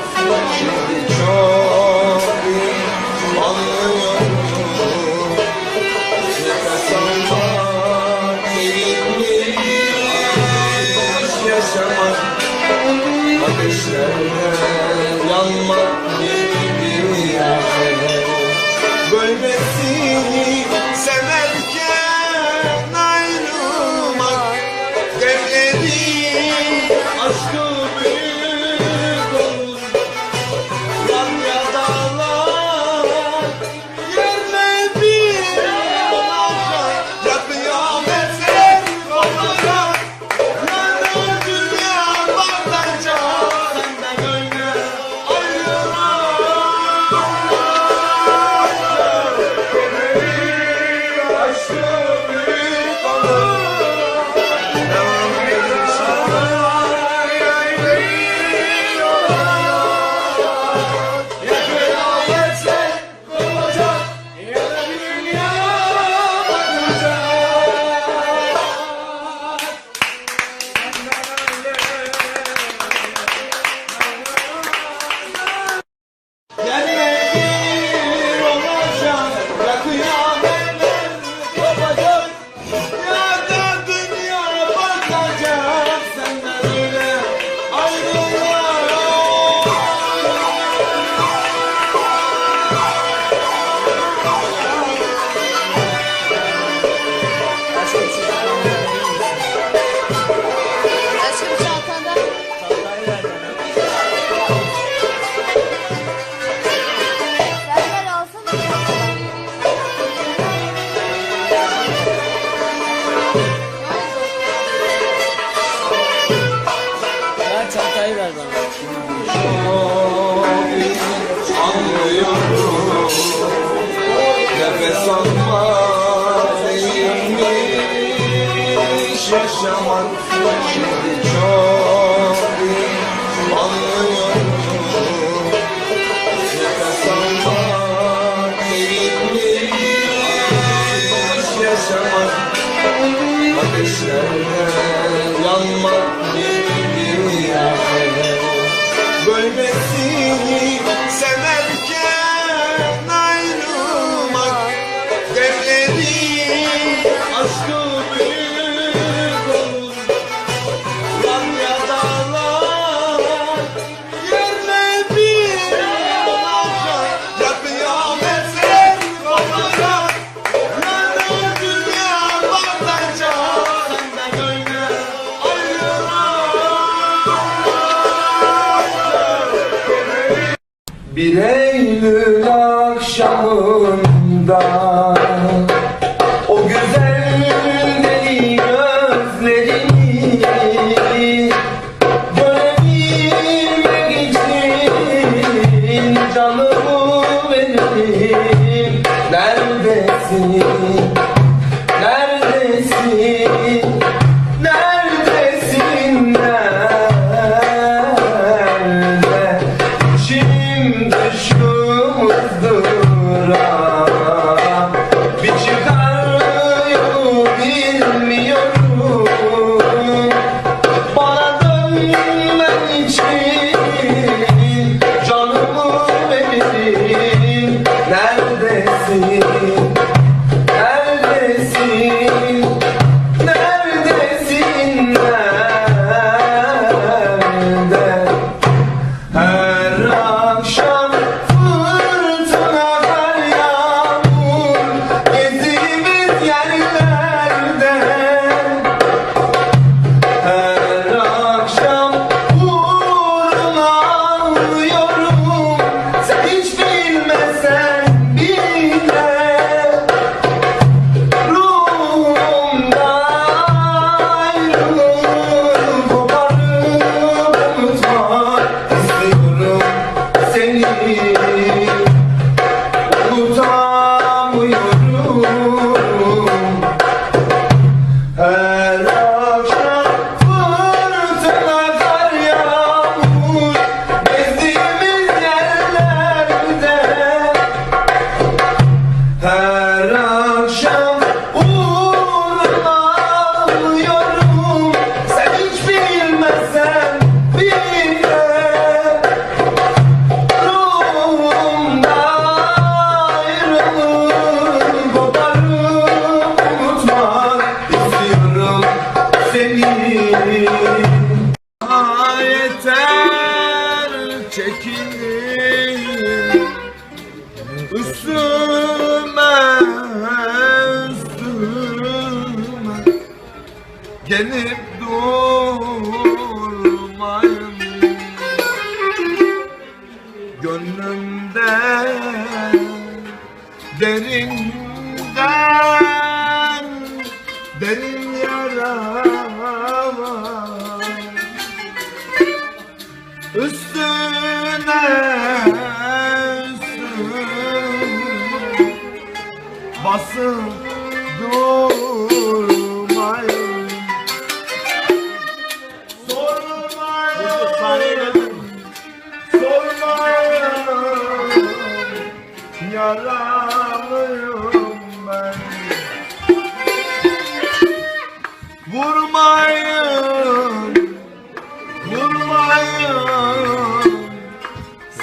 yaşamak Almak neymiş Yaşamak gelip dur.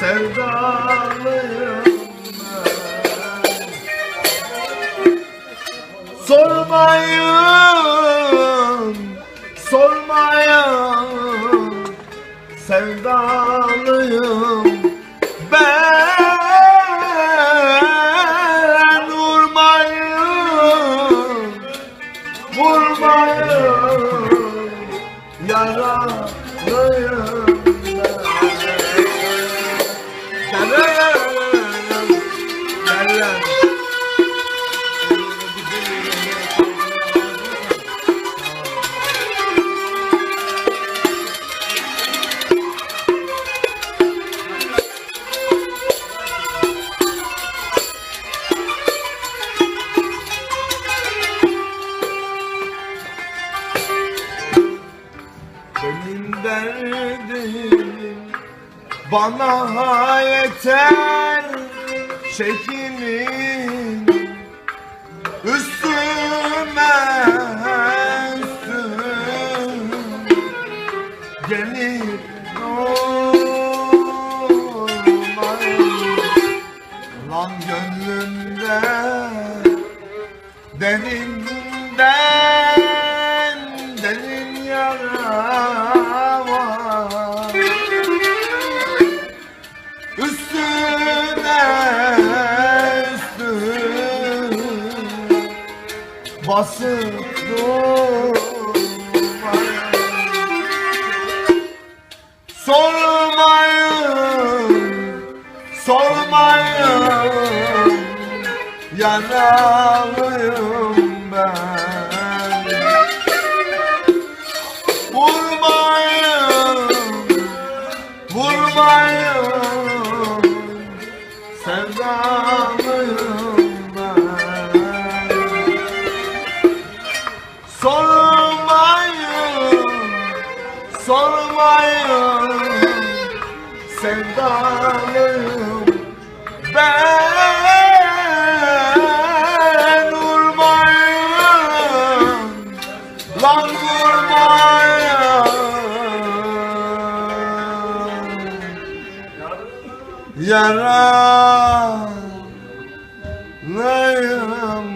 sevdalıyım ben Sormayın, sormayın. Sevdalıyım. derdim. Bana yeter şeklin Üstüme. olmayın Yanalıyım ben. Vurmayın Vurmayın Sevdalıyım ben. Sormayın Sormayın Sevdalıyım Cerrah ben.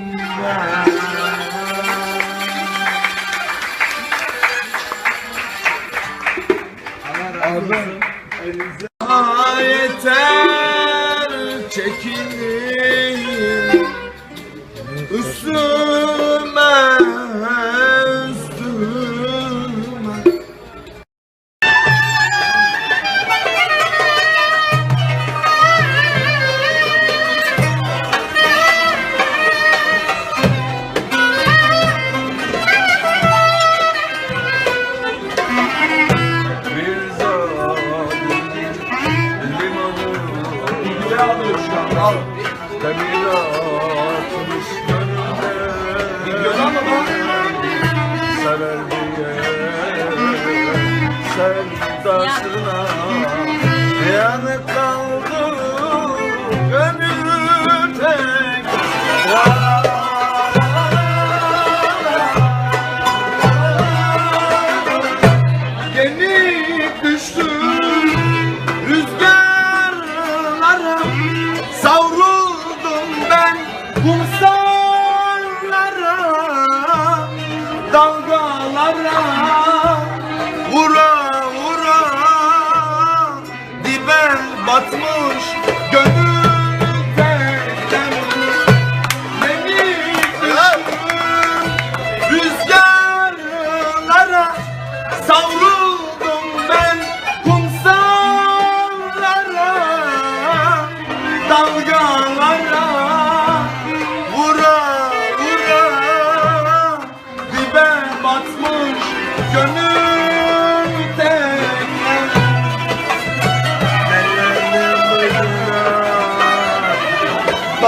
Allah razı olsun. Elinize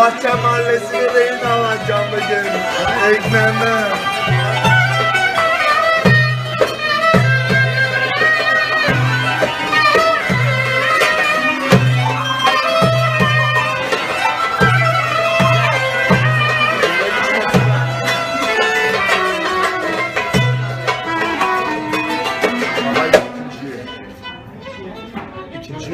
Bahçe mahallesine de yine alacağım bugün. Ekmeme İkinci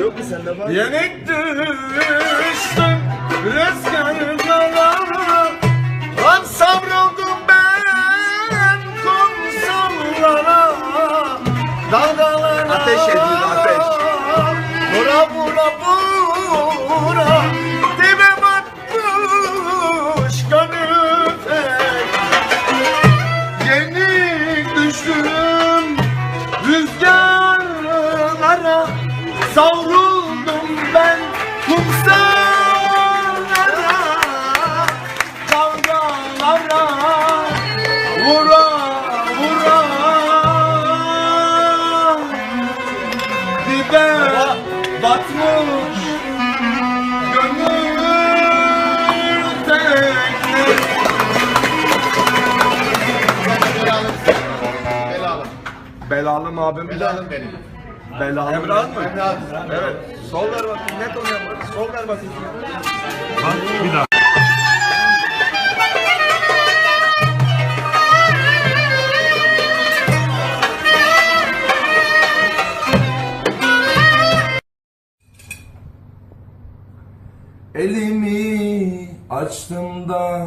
Elimi açtım da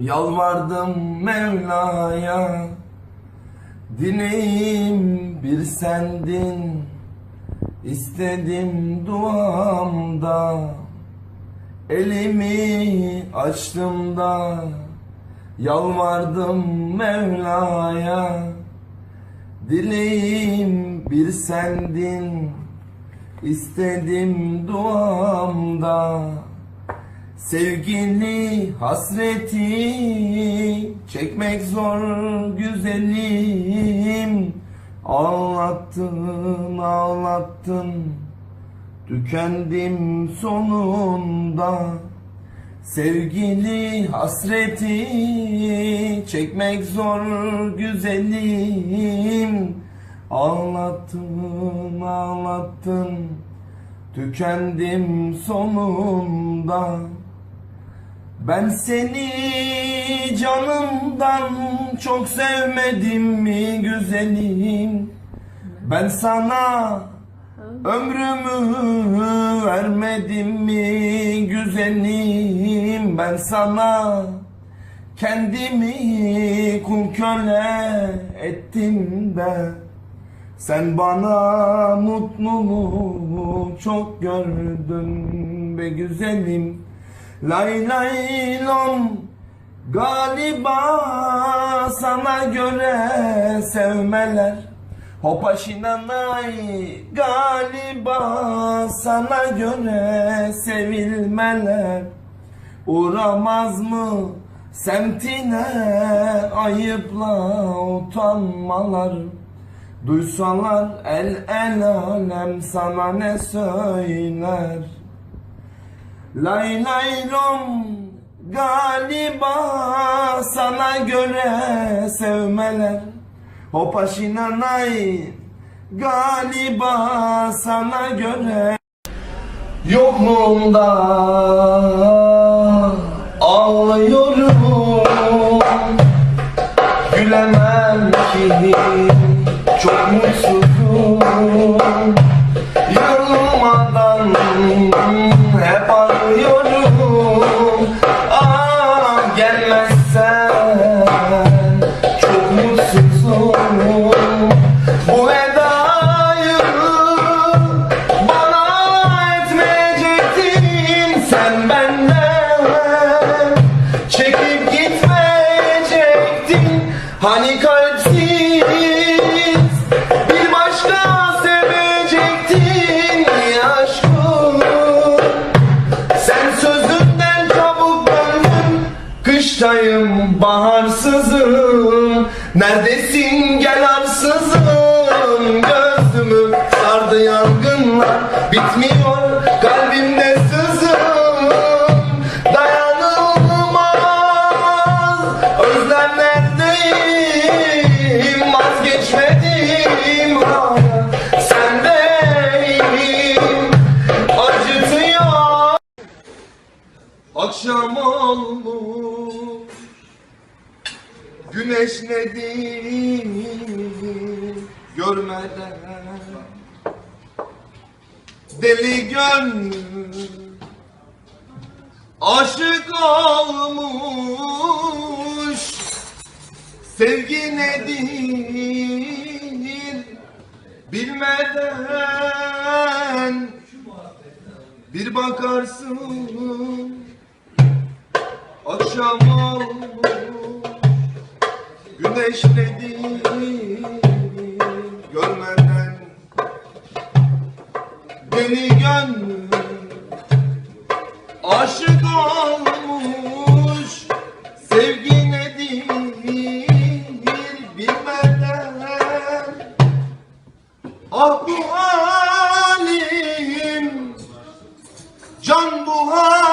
yalvardım Mevla'ya. Dileğim bir sendin istedim duamda. Elimi açtım da yalvardım Mevla'ya. Dileğim bir sendin istedim duamda Sevgili hasreti çekmek zor güzelim. Ağlattın ağlattın tükendim sonunda. Sevgili hasreti çekmek zor güzelim Ağlattın ağlattın tükendim sonunda. Ben seni canımdan çok sevmedim mi güzelim? Ben sana ömrümü vermedim mi güzelim? Ben sana kendimi kul köle ettim de sen bana mutluluğu çok gördün be güzelim. Lay lay lom Galiba sana göre sevmeler. Hopaşinanay galiba sana göre sevilmeler. Uğramaz mı semtine ayıpla utanmalar Duysalar el el alem sana ne söyler? Lay lay lom galiba sana göre sevmeler. Hopaşinanay galiba sana göre. Yokluğunda ağlıyorum Akşam olmuş. Güneş nedir görmeden. Deli gönlüm aşık olmuş. Sevgi nedir bilmeden. Bir bakarsın akşam olmuş Güneş nedir görmeden. Deli gönlüm aşık olmuş Sevgi nedir bilmeden. Ah bu halim Can bu halim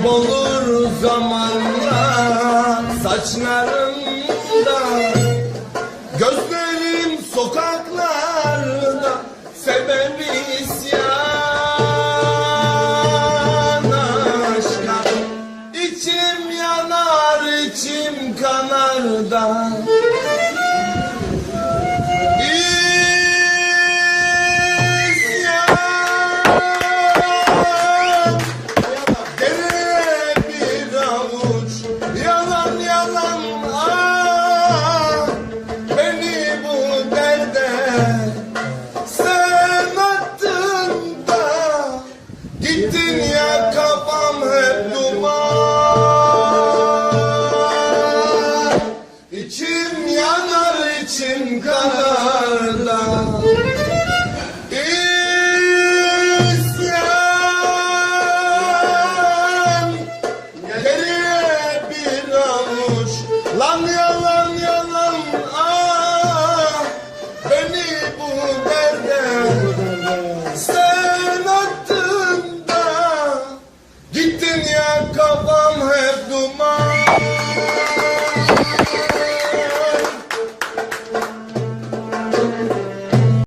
Kaybolur zamanla saçlarımda